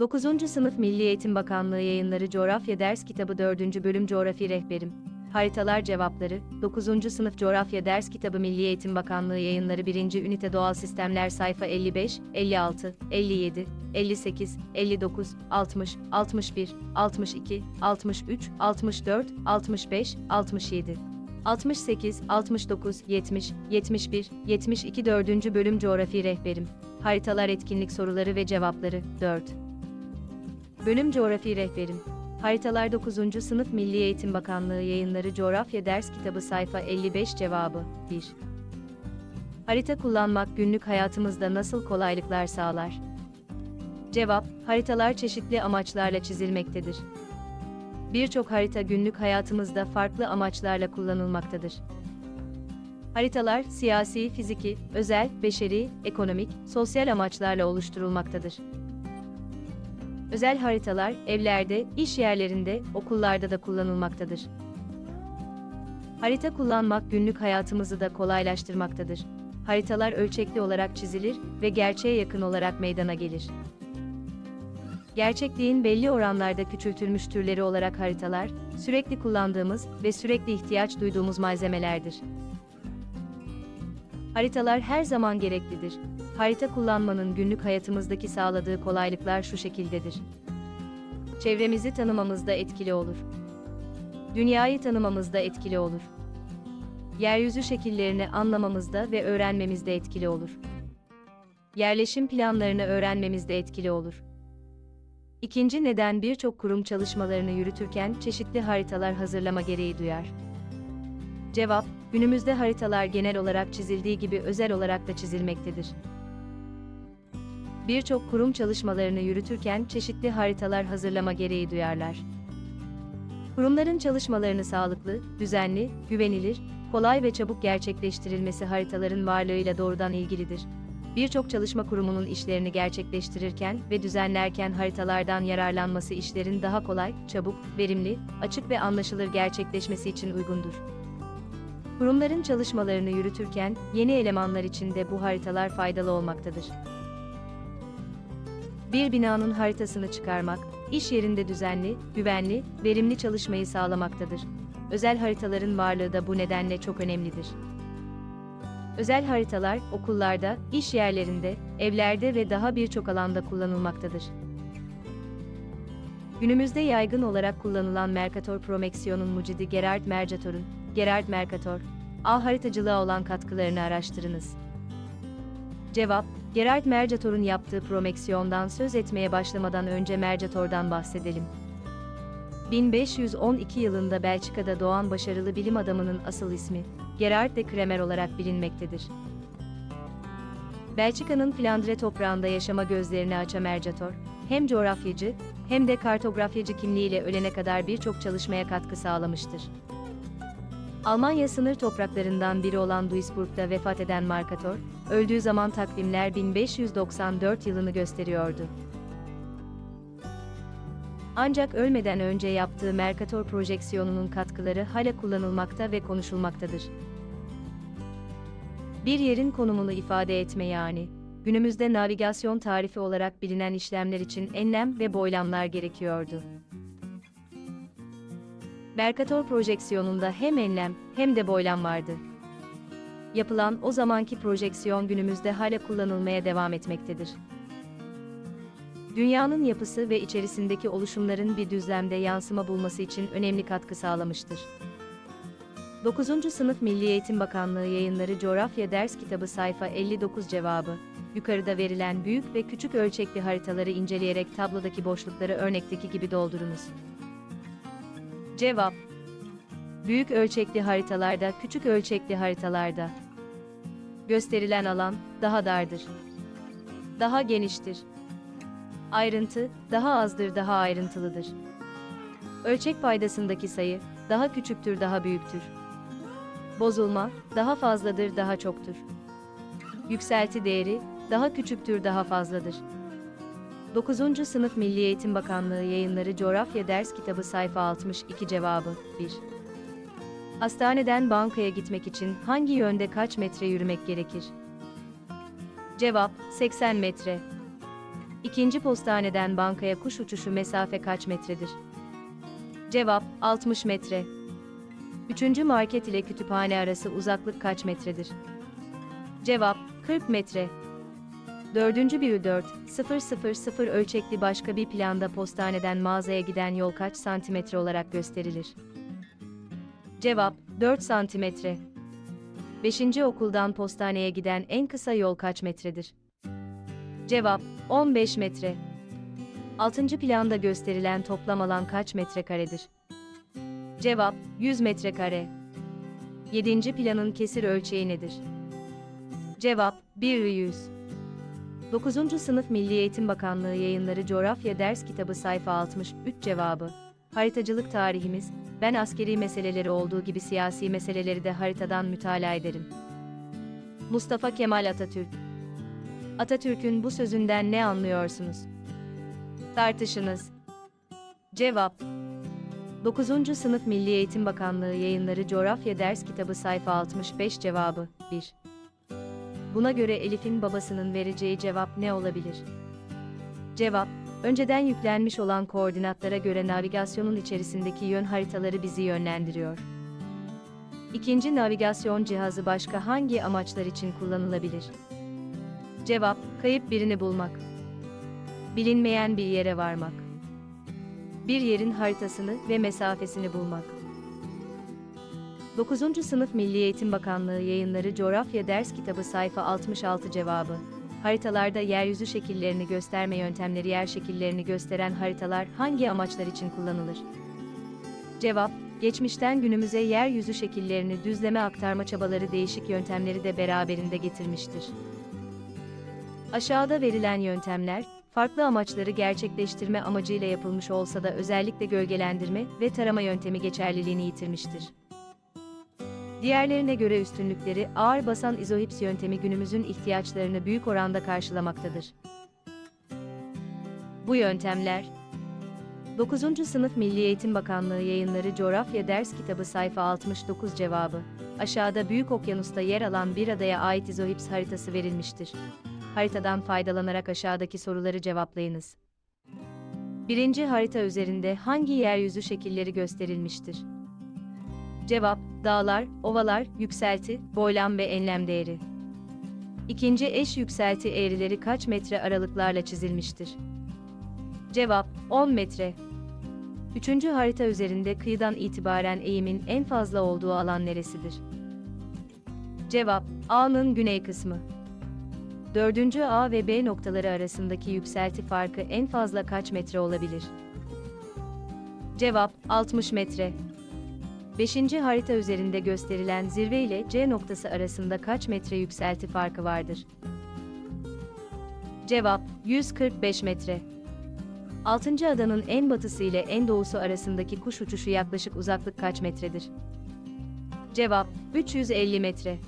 9. Sınıf Milli Eğitim Bakanlığı Yayınları Coğrafya Ders Kitabı 4. Bölüm Coğrafi Rehberim. Haritalar Cevapları 9. Sınıf Coğrafya Ders Kitabı Milli Eğitim Bakanlığı Yayınları 1. Ünite Doğal Sistemler Sayfa 55, 56, 57, 58, 59, 60, 61, 62, 63, 64, 65, 67. 68, 69, 70, 71, 72 4. Bölüm Coğrafi Rehberim. Haritalar Etkinlik Soruları ve Cevapları 4. Bölüm Coğrafi Rehberim. Haritalar 9. Sınıf Milli Eğitim Bakanlığı Yayınları Coğrafya Ders Kitabı Sayfa 55 Cevabı 1. Harita kullanmak günlük hayatımızda nasıl kolaylıklar sağlar? Cevap, haritalar çeşitli amaçlarla çizilmektedir. Birçok harita günlük hayatımızda farklı amaçlarla kullanılmaktadır. Haritalar siyasi, fiziki, özel, beşeri, ekonomik, sosyal amaçlarla oluşturulmaktadır. Özel haritalar evlerde, iş yerlerinde, okullarda da kullanılmaktadır. Harita kullanmak günlük hayatımızı da kolaylaştırmaktadır. Haritalar ölçekli olarak çizilir ve gerçeğe yakın olarak meydana gelir. Gerçekliğin belli oranlarda küçültülmüş türleri olarak haritalar, sürekli kullandığımız ve sürekli ihtiyaç duyduğumuz malzemelerdir. Haritalar her zaman gereklidir. Harita kullanmanın günlük hayatımızdaki sağladığı kolaylıklar şu şekildedir. Çevremizi tanımamızda etkili olur. Dünyayı tanımamızda etkili olur. Yeryüzü şekillerini anlamamızda ve öğrenmemizde etkili olur. Yerleşim planlarını öğrenmemizde etkili olur. İkinci neden birçok kurum çalışmalarını yürütürken çeşitli haritalar hazırlama gereği duyar. Cevap, günümüzde haritalar genel olarak çizildiği gibi özel olarak da çizilmektedir. Birçok kurum çalışmalarını yürütürken çeşitli haritalar hazırlama gereği duyarlar. Kurumların çalışmalarını sağlıklı, düzenli, güvenilir, kolay ve çabuk gerçekleştirilmesi haritaların varlığıyla doğrudan ilgilidir. Birçok çalışma kurumunun işlerini gerçekleştirirken ve düzenlerken haritalardan yararlanması işlerin daha kolay, çabuk, verimli, açık ve anlaşılır gerçekleşmesi için uygundur. Kurumların çalışmalarını yürütürken yeni elemanlar için de bu haritalar faydalı olmaktadır. Bir binanın haritasını çıkarmak, iş yerinde düzenli, güvenli, verimli çalışmayı sağlamaktadır. Özel haritaların varlığı da bu nedenle çok önemlidir. Özel haritalar okullarda, iş yerlerinde, evlerde ve daha birçok alanda kullanılmaktadır. Günümüzde yaygın olarak kullanılan Mercator Promeksiyon'un mucidi Gerard Mercator'un, Gerard Mercator, ağ haritacılığa olan katkılarını araştırınız. Cevap, Gerard Mercator'un yaptığı promeksiyondan söz etmeye başlamadan önce Mercator'dan bahsedelim. 1512 yılında Belçika'da doğan başarılı bilim adamının asıl ismi, Gerard de Kremer olarak bilinmektedir. Belçika'nın Flandre toprağında yaşama gözlerini açan Mercator, hem coğrafyacı, hem de kartografyacı kimliğiyle ölene kadar birçok çalışmaya katkı sağlamıştır. Almanya sınır topraklarından biri olan Duisburg'da vefat eden Mercator, öldüğü zaman takvimler 1594 yılını gösteriyordu. Ancak ölmeden önce yaptığı Mercator projeksiyonunun katkıları hala kullanılmakta ve konuşulmaktadır. Bir yerin konumunu ifade etme yani, günümüzde navigasyon tarifi olarak bilinen işlemler için enlem ve boylamlar gerekiyordu. Mercator projeksiyonunda hem enlem hem de boylam vardı. Yapılan o zamanki projeksiyon günümüzde hala kullanılmaya devam etmektedir. Dünyanın yapısı ve içerisindeki oluşumların bir düzlemde yansıma bulması için önemli katkı sağlamıştır. 9. Sınıf Milli Eğitim Bakanlığı Yayınları Coğrafya Ders Kitabı sayfa 59 cevabı. Yukarıda verilen büyük ve küçük ölçekli haritaları inceleyerek tablodaki boşlukları örnekteki gibi doldurunuz. Cevap Büyük ölçekli haritalarda, küçük ölçekli haritalarda gösterilen alan daha dardır. Daha geniştir. Ayrıntı daha azdır, daha ayrıntılıdır. Ölçek paydasındaki sayı daha küçüktür, daha büyüktür. Bozulma daha fazladır, daha çoktur. Yükselti değeri daha küçüktür, daha fazladır. 9. Sınıf Milli Eğitim Bakanlığı Yayınları Coğrafya Ders Kitabı sayfa 62 cevabı 1. Hastaneden bankaya gitmek için hangi yönde kaç metre yürümek gerekir? Cevap 80 metre. İkinci postaneden bankaya kuş uçuşu mesafe kaç metredir? Cevap 60 metre. Üçüncü market ile kütüphane arası uzaklık kaç metredir? Cevap 40 metre. Dördüncü biri 4, 000 ölçekli başka bir planda postaneden mağazaya giden yol kaç santimetre olarak gösterilir? Cevap 4 santimetre. Beşinci okuldan postaneye giden en kısa yol kaç metredir? Cevap 15 metre. Altıncı planda gösterilen toplam alan kaç metrekaredir? Cevap 100 metrekare. Yedinci planın kesir ölçeği nedir? Cevap 1 100. 9. Sınıf Milli Eğitim Bakanlığı yayınları Coğrafya Ders Kitabı sayfa 63 cevabı. Haritacılık tarihimiz, ben askeri meseleleri olduğu gibi siyasi meseleleri de haritadan mütalaa ederim. Mustafa Kemal Atatürk Atatürk'ün bu sözünden ne anlıyorsunuz? Tartışınız. Cevap 9. Sınıf Milli Eğitim Bakanlığı yayınları Coğrafya Ders Kitabı sayfa 65 cevabı 1. Buna göre Elif'in babasının vereceği cevap ne olabilir? Cevap, önceden yüklenmiş olan koordinatlara göre navigasyonun içerisindeki yön haritaları bizi yönlendiriyor. İkinci navigasyon cihazı başka hangi amaçlar için kullanılabilir? Cevap, kayıp birini bulmak. Bilinmeyen bir yere varmak. Bir yerin haritasını ve mesafesini bulmak. 9. Sınıf Milli Eğitim Bakanlığı yayınları Coğrafya Ders Kitabı sayfa 66 cevabı. Haritalarda yeryüzü şekillerini gösterme yöntemleri yer şekillerini gösteren haritalar hangi amaçlar için kullanılır? Cevap, geçmişten günümüze yeryüzü şekillerini düzleme aktarma çabaları değişik yöntemleri de beraberinde getirmiştir. Aşağıda verilen yöntemler, farklı amaçları gerçekleştirme amacıyla yapılmış olsa da özellikle gölgelendirme ve tarama yöntemi geçerliliğini yitirmiştir. Diğerlerine göre üstünlükleri ağır basan izohips yöntemi günümüzün ihtiyaçlarını büyük oranda karşılamaktadır. Bu yöntemler 9. Sınıf Milli Eğitim Bakanlığı yayınları Coğrafya Ders Kitabı sayfa 69 cevabı. Aşağıda Büyük Okyanus'ta yer alan bir adaya ait izohips haritası verilmiştir. Haritadan faydalanarak aşağıdaki soruları cevaplayınız. Birinci harita üzerinde hangi yeryüzü şekilleri gösterilmiştir? Cevap, dağlar, ovalar, yükselti, boylam ve enlem değeri. İkinci eş yükselti eğrileri kaç metre aralıklarla çizilmiştir? Cevap, 10 metre. Üçüncü harita üzerinde kıyıdan itibaren eğimin en fazla olduğu alan neresidir? Cevap, A'nın güney kısmı. Dördüncü A ve B noktaları arasındaki yükselti farkı en fazla kaç metre olabilir? Cevap, 60 metre. 5. harita üzerinde gösterilen zirve ile C noktası arasında kaç metre yükselti farkı vardır? Cevap 145 metre. 6. adanın en batısı ile en doğusu arasındaki kuş uçuşu yaklaşık uzaklık kaç metredir? Cevap 350 metre.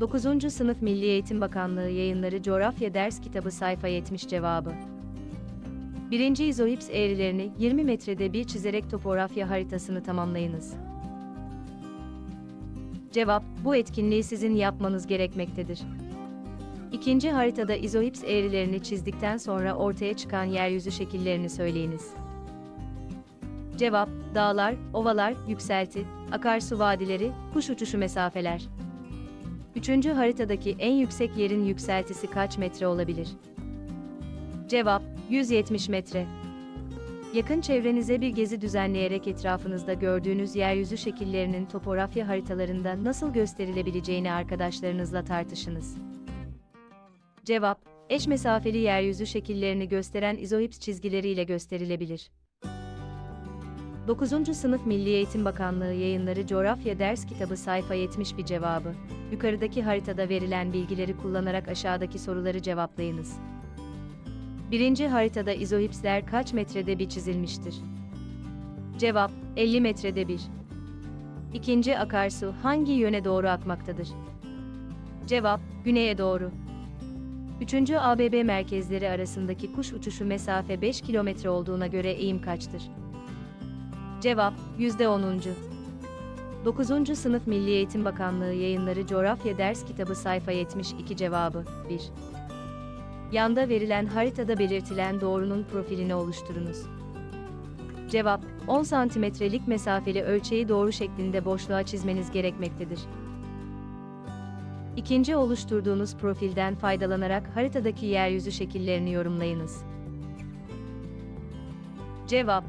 9. Sınıf Milli Eğitim Bakanlığı yayınları Coğrafya Ders Kitabı sayfa 70 cevabı. Birinci izohips eğrilerini 20 metrede bir çizerek topografya haritasını tamamlayınız. Cevap, bu etkinliği sizin yapmanız gerekmektedir. İkinci haritada izohips eğrilerini çizdikten sonra ortaya çıkan yeryüzü şekillerini söyleyiniz. Cevap, dağlar, ovalar, yükselti, akarsu vadileri, kuş uçuşu mesafeler. Üçüncü haritadaki en yüksek yerin yükseltisi kaç metre olabilir? Cevap, 170 metre. Yakın çevrenize bir gezi düzenleyerek etrafınızda gördüğünüz yeryüzü şekillerinin topografya haritalarında nasıl gösterilebileceğini arkadaşlarınızla tartışınız. Cevap, eş mesafeli yeryüzü şekillerini gösteren izohips çizgileriyle gösterilebilir. 9. Sınıf Milli Eğitim Bakanlığı yayınları Coğrafya Ders Kitabı sayfa 70 bir cevabı. Yukarıdaki haritada verilen bilgileri kullanarak aşağıdaki soruları cevaplayınız. Birinci haritada izohipsler kaç metrede bir çizilmiştir? Cevap, 50 metrede bir. İkinci akarsu hangi yöne doğru akmaktadır? Cevap, güneye doğru. Üçüncü ABB merkezleri arasındaki kuş uçuşu mesafe 5 kilometre olduğuna göre eğim kaçtır? Cevap, yüzde onuncu. 9. Sınıf Milli Eğitim Bakanlığı yayınları Coğrafya Ders Kitabı sayfa 72 cevabı 1. Yanda verilen haritada belirtilen doğrunun profilini oluşturunuz. Cevap, 10 santimetrelik mesafeli ölçeği doğru şeklinde boşluğa çizmeniz gerekmektedir. İkinci oluşturduğunuz profilden faydalanarak haritadaki yeryüzü şekillerini yorumlayınız. Cevap